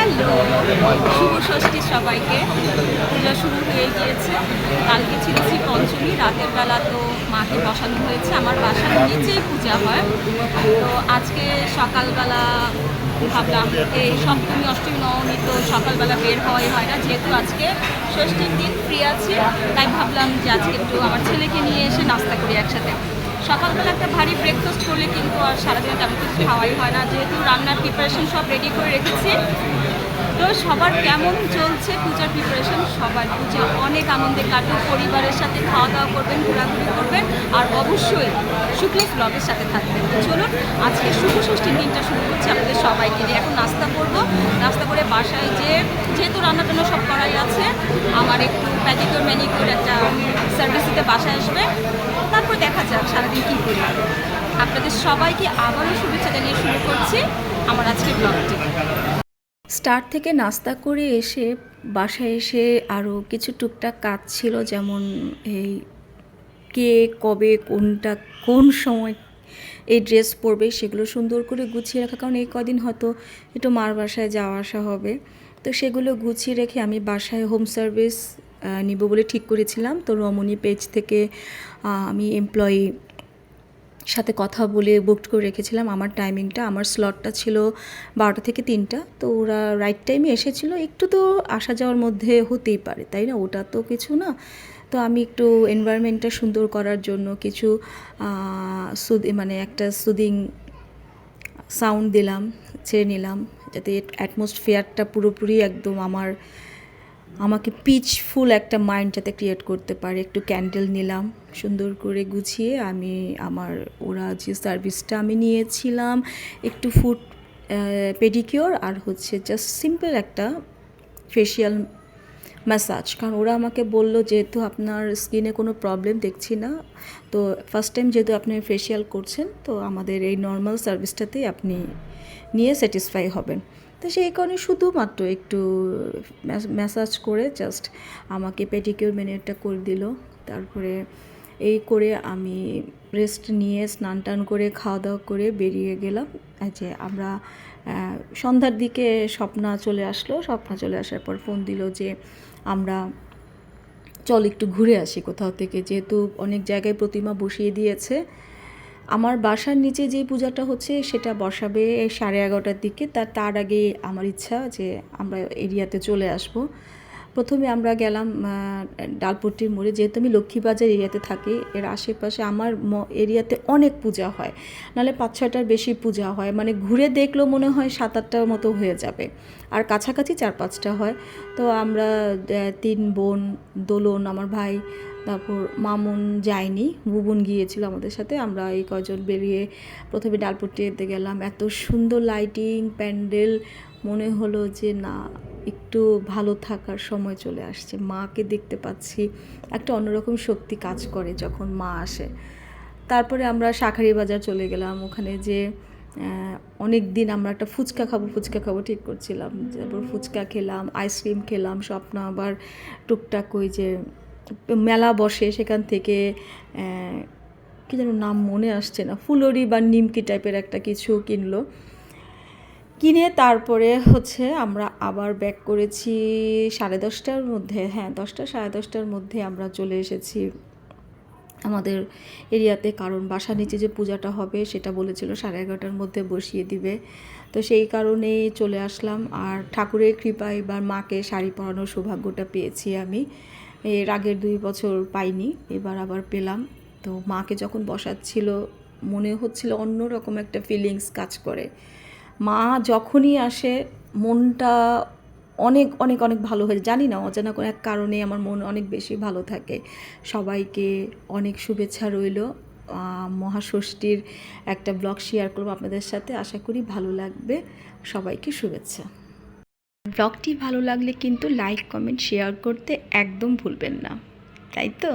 Hello. শুভ ষষ্ঠী সবাইকে। পুজো শুরু হয়ে গিয়েছে। কালকে ছিল পঞ্চমী, রাতের বেলা তো মাকে বসানো হয়েছে। আমার বাসার নিচেই পূজা হয়। তো আজকে সকালবেলা ভাবলাম, এই সপ্তমী, অষ্টমী, নবমী তো সকালবেলা বের হওয়াই হয় না। যেহেতু আজকে ষষ্ঠীর দিন ফ্রি আছি, তাই ভাবলাম যে আজকে একটু আমার ছেলেকে নিয়ে এসে নাস্তা করি একসাথে। সকালবেলা একটা ভারী ব্রেকফাস্ট করলে কিন্তু আর সারাদিন তেমন কিছু খাওয়াই হয় না। যেহেতু রান্নার প্রিপারেশন সব রেডি করে রেখেছি তো সবার কেমন চলছে পূজার প্রিপারেশন সবার পূজা অনেক আনন্দে কাটুক, পরিবারের সাথে খাওয়া দাওয়া করবেন, ঘোরাঘুরি করবেন, আর অবশ্যই শুক্লিশ ব্লগের সাথে থাকবেন। চলুন, আজকে শুভ ষষ্ঠীর দিনটা শুরু করছি আপনাদের সবাইকে নিয়ে। এখন নাস্তা করব। নাস্তা করে বাসায় যে, যেহেতু রান্না টান্না সব করাই আছে, আমার একটু প্যাডিকিওর ম্যানিকিওর একটা সার্ভিস দিতে বাসায় আসবে। তারপর দেখা যাক সারাদিন কী করি। আপনাদের সবাইকে আবারও শুভেচ্ছা জানিয়ে শুরু করছি আমার আজকের ব্লগটি স্টার্ট থেকে নাস্তা করে এসে বাসায় এসে আরও কিছু টুকটাক কাজ ছিল, যেমন এই কে কবে কোনটা, কোন সময় এই ড্রেস পরবে সেগুলো সুন্দর করে গুছিয়ে রাখা, কারণ এই কদিন হয়তো একটু মার বাসায় যাওয়া আসা হবে। তো সেগুলো গুছিয়ে রেখে আমি বাসায় হোম সার্ভিস নিব বলে ঠিক করেছিলাম। তো রমণী পেজ থেকে আমি এমপ্লয়ি সাথে কথা বলে বুকড করে রেখেছিলাম। আমার টাইমিংটা আমার স্লটটা ছিল বারোটা থেকে তিনটা। তো ওরা রাইট টাইমে এসেছিল। একটু তো আসা যাওয়ার মধ্যে হতেই পারে, তাই না? ওটা তো কিছু না। তো আমি একটু এনভায়রনমেন্টটা সুন্দর করার জন্য কিছু মানে একটা সুদিং সাউন্ড দিলাম ছেড়ে নিলাম, যাতে অ্যাটমসফিয়ারটা পুরোপুরি একদম আমার আমাকে পিচফুল একটা মাইন্ড যাতে ক্রিয়েট করতে পারে। একটু ক্যান্ডেল নিলাম, সুন্দর করে গুছিয়ে আমি আমার, ওরা যে সার্ভিসটা আমি নিয়েছিলাম, একটু ফুট পেডিকিওর আর হচ্ছে জাস্ট সিম্পল একটা ফেশিয়াল ম্যাসাজ কারণ ওরা আমাকে বলল, যেহেতু আপনার স্কিনে কোনো প্রবলেম দেখছি না। তো ফার্স্ট টাইম যেহেতু আপনি ফেশিয়াল করছেন, তো আমাদের এই নর্মাল সার্ভিসটাতেই আপনি নিয়ে স্যাটিসফাই হবেন। তো সেই কারণে শুধুমাত্র একটু ম্যাসাজ করে জাস্ট আমাকে পেটিকিউর মেনেটটা করে দিল। তারপরে এই করে আমি রেস্ট নিয়ে স্নান টান করে খাওয়া দাওয়া করে বেরিয়ে গেলাম। যে আমরা সন্ধ্যার দিকে স্বপ্না চলে আসলো। স্বপ্না চলে আসার পর ফোন দিল যে আমরা চল একটু ঘুরে আসি কোথাও থেকে। যেহেতু অনেক জায়গায় প্রতিমা বসিয়ে দিয়েছে আমার বাসার নিচে যে পূজাটা হচ্ছে সেটা বসাবে সাড়ে এগারোটার দিকে তার তার আগে আমার ইচ্ছা যে আমরা এরিয়াতে চলে আসব। প্রথমে আমরা গেলাম ডালপট্টির মোড়ে। যেহেতু আমি লক্ষ্মীবাজার এরিয়াতে থাকি, এর আশেপাশে আমার এরিয়াতে অনেক পূজা হয়। নাহলে পাঁচ ছয়টার বেশি পূজা হয়। মানে ঘুরে দেখলেও মনে হয় সাত আটটার মতো হয়ে যাবে। আর কাছাকাছি চার পাঁচটা হয়। তো আমরা তিন বোন, দোলন, আমার ভাই, তারপর মামুন যায়নি বুবুন গিয়েছিল আমাদের সাথে। আমরা এই কজন বেরিয়ে প্রথমে ডালপট্টিতে গেলাম। এত সুন্দর লাইটিং প্যান্ডেল, মনে হলো যে না একটু ভালো থাকার সময় চলে আসছে। মাকে দেখতে পাচ্ছি, একটা অন্যরকম শক্তি কাজ করে যখন মা আসে। তারপরে আমরা শাখারি বাজার চলে গেলাম, ওখানে যে অনেক দিন আমরা একটা ফুচকা খাব ফুচকা খাব ঠিক করছিলাম। তারপর ফুচকা খেলাম, আইসক্রিম খেলাম, স্বপ্ন আবার টুকটাক ওই যে, মেলা বসে সেখান থেকে কি যেন নাম মনে আসছে না, ফুলরি বা নিমকি টাইপের একটা কিছু কিনলো। কিনে তারপরে হচ্ছে আমরা আবার ব্যাক করেছি সাড়ে দশটার মধ্যে হ্যাঁ দশটা, সাড়ে দশটার মধ্যে আমরা চলে এসেছি আমাদের এরিয়াতে, কারণ বাসা নিচে যে পূজাটা হবে সেটা বলেছিল সাড়ে এগারোটার মধ্যে বসিয়ে দিবে। তো সেই কারণেই চলে আসলাম। আর ঠাকুরের কৃপায় এবার মাকে শাড়ি পরানোর সৌভাগ্যটা পেয়েছি আমি। এর আগের দুই বছর পাইনি, এবার আবার পেলাম। তো মাকে যখন বসাচ্ছিল, মনে হচ্ছিল অন্যরকম একটা ফিলিংস কাজ করে। মা যখনই আসে, মনটা অনেক অনেক অনেক ভালো হয়ে জানি না, অজানা কোনো এক কারণে আমার মন অনেক বেশি ভালো থাকে। সবাইকে অনেক শুভেচ্ছা রইল। মহাষষ্ঠীর একটা ব্লগ শেয়ার করব আপনাদের সাথে। আশা করি ভালো লাগবে। সবাইকে শুভেচ্ছা। ব্লগটি ভালো লাগলে কিন্তু লাইক কমেন্ট শেয়ার করতে একদম ভুলবেন না। তাই তো?